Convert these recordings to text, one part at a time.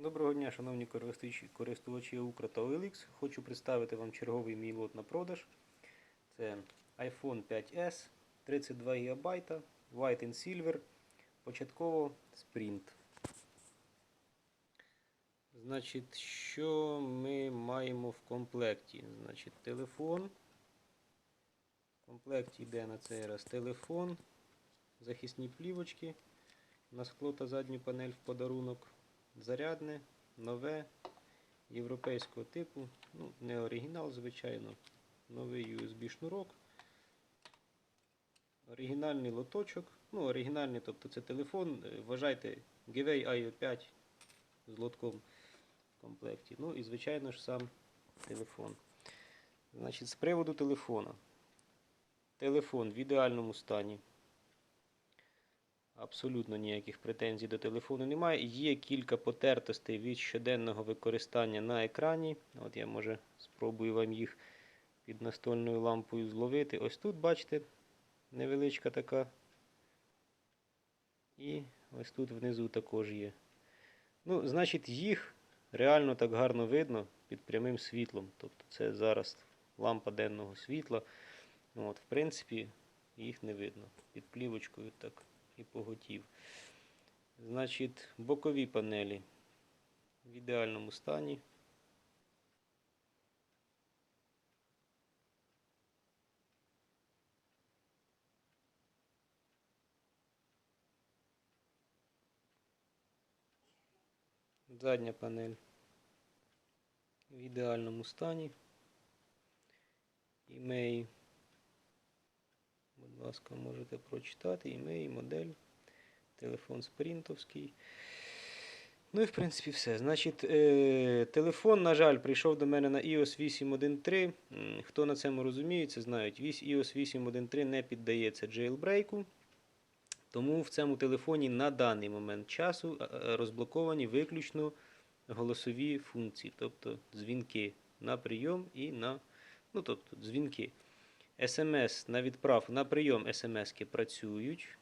Доброго дня, шановні користувачі- користувачі OLX. Хочу представити вам черговий мій лот на продаж. Це iPhone 5S, 32 ГБ, White and Silver, початково Sprint. Значить, що ми маємо в комплекті? Значить, телефон. В комплекті йде на цей раз телефон, захисні плівочки, на скло та задню панель в подарунок зарядне, нове, європейського типу, ну, не оригінал, звичайно, новий USB шнурок, оригінальний лоточок, ну, оригінальний, тобто це телефон, е, вважайте, Givey IO 5 з лотком в комплекті. Ну і, звичайно ж, сам телефон. Значить, з приводу телефона. Телефон в ідеальному стані. Абсолютно ніяких претензій до телефону немає. Є кілька потертостей від щоденного використання на екрані. От я може спробую вам їх під настольною лампою зловити. Ось тут, бачите, невеличка така. І ось тут внизу також є. Ну, значить, їх реально так гарно видно під прямим світлом. Тобто це зараз лампа денного світла. От, в принципі, їх не видно. Під плівочкою так і поготів. Значить, бокові панелі в ідеальному стані. Задня панель в ідеальному стані. Імеї Будь ласка, можете прочитати імей, модель, телефон спринтовський. Ну і в принципі все. Значить, е, телефон, на жаль, прийшов до мене на iOS 8.1.3. Хто на цьому розуміється, знають, iOS 8.1.3 не піддається джейлбрейку. Тому в цьому телефоні на даний момент часу е, е, розблоковані виключно голосові функції, тобто дзвінки на прийом і на ну, тобто, дзвінки. СМС на відправ на прийом СМСки працюють.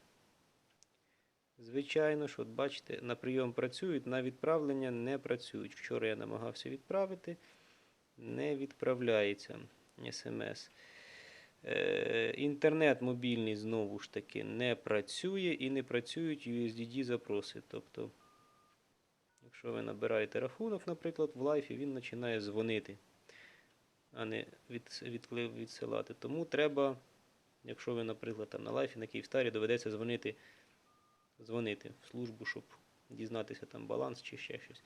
Звичайно ж, от бачите, на прийом працюють, на відправлення не працюють. Вчора я намагався відправити, не відправляється СМС. Е, інтернет мобільний знову ж таки не працює і не працюють USDD запроси. Тобто, якщо ви набираєте рахунок, наприклад, в лайфі, він починає дзвонити а не від, від, відсилати. Тому треба, якщо ви, наприклад, там на лайфі на Київстарі доведеться дзвонити, дзвонити в службу, щоб дізнатися там баланс чи ще щось.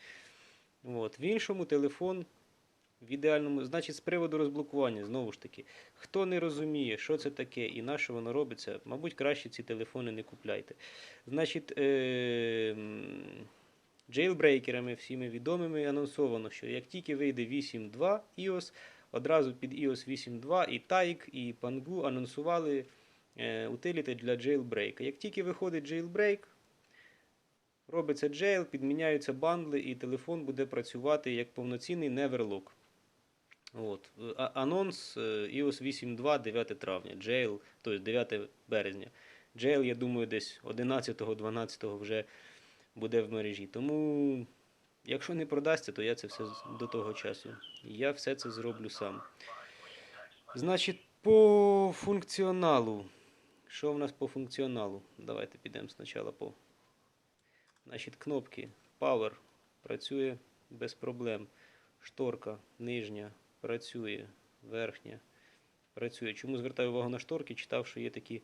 От. В іншому телефон в ідеальному, значить, з приводу розблокування, знову ж таки, хто не розуміє, що це таке і на що воно робиться, мабуть, краще ці телефони не купляйте. Значить, е- джейлбрейкерами всіми відомими анонсовано, що як тільки вийде 8.2 iOS, одразу під iOS 8.2 і TAIC, і Pangu анонсували е, утиліти для jailbreak. Як тільки виходить jailbreak, робиться jail, підміняються бандли, і телефон буде працювати як повноцінний Neverlock. От. Анонс е, iOS 8.2 9 травня, jail, тобто 9 березня. Jail, я думаю, десь 11-12 вже буде в мережі. Тому Якщо не продасться, то я це все до того часу. Я все це зроблю сам. Значить, по функціоналу. Що в нас по функціоналу? Давайте підемо спочатку по. Значить, кнопки Power працює без проблем. Шторка нижня працює, верхня працює. Чому звертаю увагу на шторки? Читав, що є такі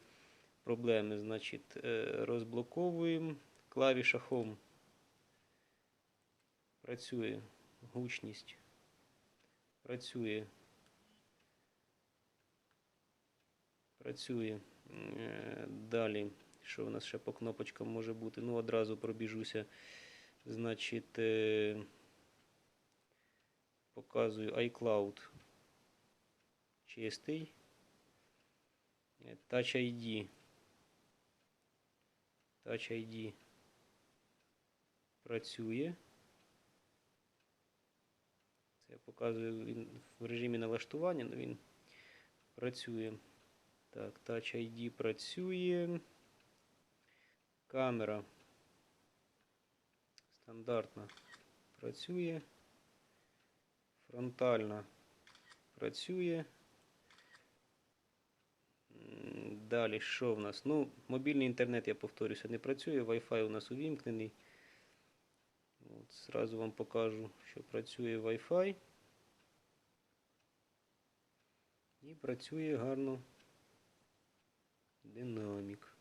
проблеми. Значить, е, розблоковуємо клавіша Home Працює гучність. Працює. Працює. Е, Далі, що у нас ще по кнопочкам може бути? Ну, одразу пробіжуся. Значить, е, показую iCloud чистий. Е, Touch ID. Touch ID працює. Це я показую він в режимі налаштування, але він працює. Так, Touch ID працює. Камера стандартна працює. Фронтальна працює. Далі, що в нас? Ну, мобільний інтернет, я повторюся, не працює. Wi-Fi у нас увімкнений. От, зразу вам покажу, що працює Wi-Fi. І працює гарно динамік.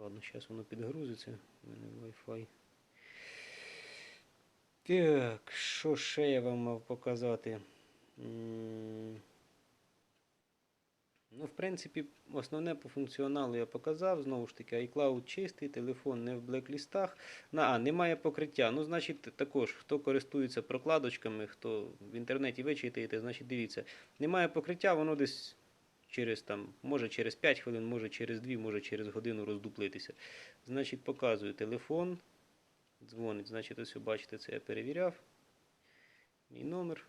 Ладно, зараз воно підгрузиться. У мене Wi-Fi. Так, що ще я вам мав показати? Ну, в принципі, основне по функціоналу я показав. Знову ж таки, iCloud чистий, телефон не в блеклістах. На, а, немає покриття. Ну, значить, також, хто користується прокладочками, хто в інтернеті вичитаєте, значить дивіться. Немає покриття, воно десь через там, може через 5 хвилин, може через 2, може через годину роздуплитися. Значить, показую телефон. Дзвонить. Значить, ось ви бачите, це я перевіряв. Мій номер.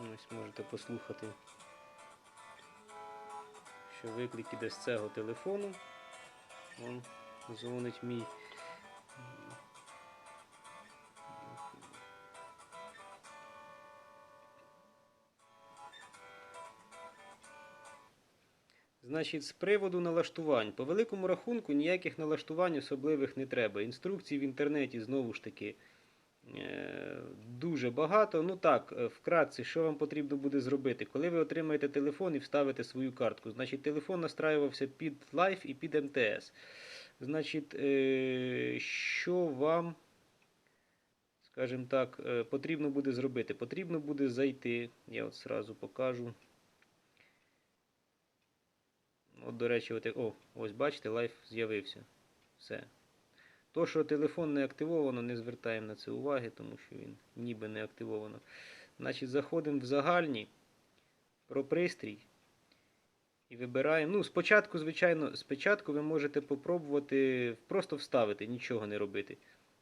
Ось можете послухати, що виклик іде з цього телефону. Вон дзвонить мій. Значить, з приводу налаштувань. По великому рахунку ніяких налаштувань особливих не треба. Інструкцій в інтернеті знову ж таки е, дуже багато. Ну так, е, вкратце, що вам потрібно буде зробити? Коли ви отримаєте телефон і вставите свою картку, значить телефон настраювався під Life і під МТС. Значить, е, що вам, скажімо так, потрібно буде зробити? Потрібно буде зайти, я от зразу покажу. От, до речі, от, о, ось бачите, лайф з'явився. Все. То, що телефон не активовано, не звертаємо на це уваги, тому що він ніби не активовано. Значить, заходимо в загальні про пристрій і вибираємо. Ну, спочатку, звичайно, спочатку ви можете попробувати просто вставити, нічого не робити.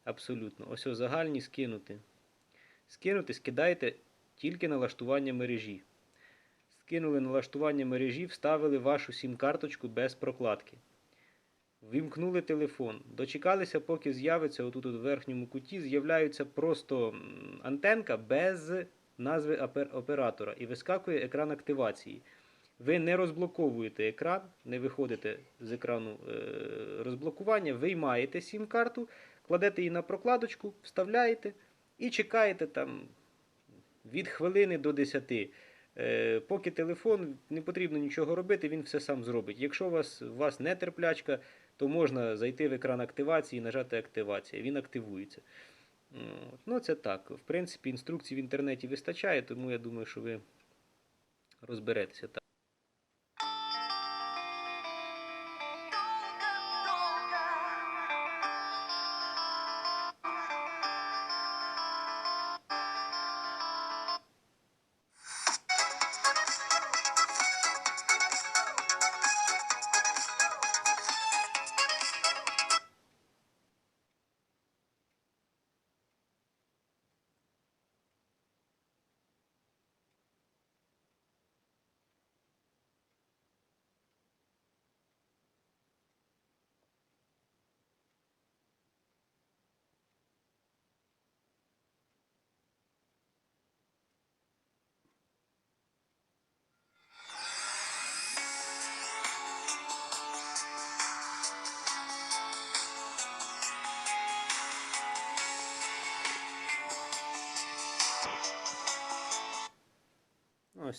Абсолютно. Ось ось загальні скинути. Скинути, скидаєте тільки налаштування мережі. Скинули налаштування мережі, вставили вашу сім-карточку без прокладки. Вімкнули телефон. Дочекалися, поки з'явиться отут от в верхньому куті, з'являється просто антенка без назви оператора і вискакує екран активації. Ви не розблоковуєте екран, не виходите з екрану е, розблокування, виймаєте сім-карту, кладете її на прокладочку, вставляєте і чекаєте там від хвилини до 10. Е, Поки телефон не потрібно нічого робити, він все сам зробить. Якщо у вас, у вас не терплячка, то можна зайти в екран активації і нажати активація. Він активується. Ну, це так. В принципі, інструкцій в інтернеті вистачає, тому я думаю, що ви розберетеся.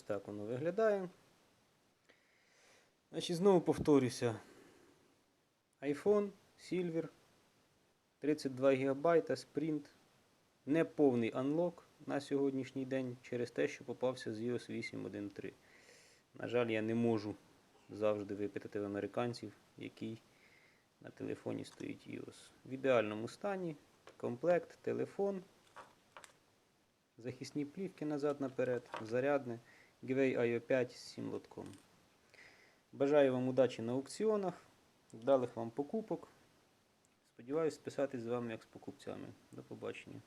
Так. Воно виглядає. Значить, знову повторюся. iPhone, Silver, 32 ГБ, Sprint. Неповний unlock на сьогоднішній день через те, що попався з iOS 8.1.3. На жаль, я не можу завжди випитати в американців, який на телефоні стоїть iOS. В ідеальному стані комплект, телефон, захисні плівки назад-наперед, зарядне, Givey IO 5 з цим лотком. Бажаю вам удачі на аукціонах, вдалих вам покупок. Сподіваюсь списатись з вами як з покупцями. До побачення.